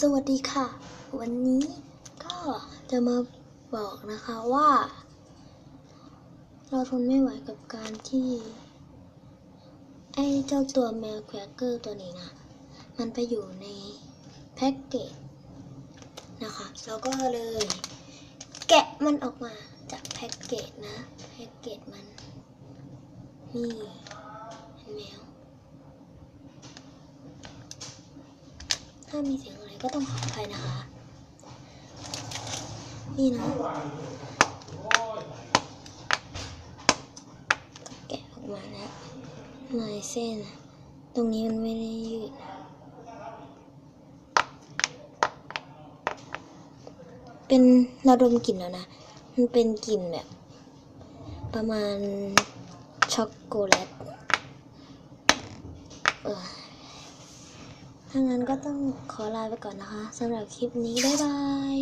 สวัสดีค่ะ วันนี้ก็จะมาบอกนะคะว่า เราทนไม่ไหวกับการที่ ไอ้เจ้าตัวแมวแควกเกอร์ตัวนี้นะ มันไปอยู่ในแพ็กเกจนะคะเราก็เลย แกะมันออกมาจากแพ็กเกจนะ แพ็กเกจมัน นี่แมวถ้ามีเสียง ก็ต้องขออภัยนะคะ นี่นะ แกะออกมาแล้วลายเส้น ตรงนี้มันไม่ได้ยืดเป็นเราดมกลิ่นแล้วนะ มันเป็นกลิ่นแบบ ประมาณช็อกโกแลตเออ ถ้างั้นก็ต้องขอลาไปก่อนนะคะสำหรับคลิปนี้ บ๊ายบาย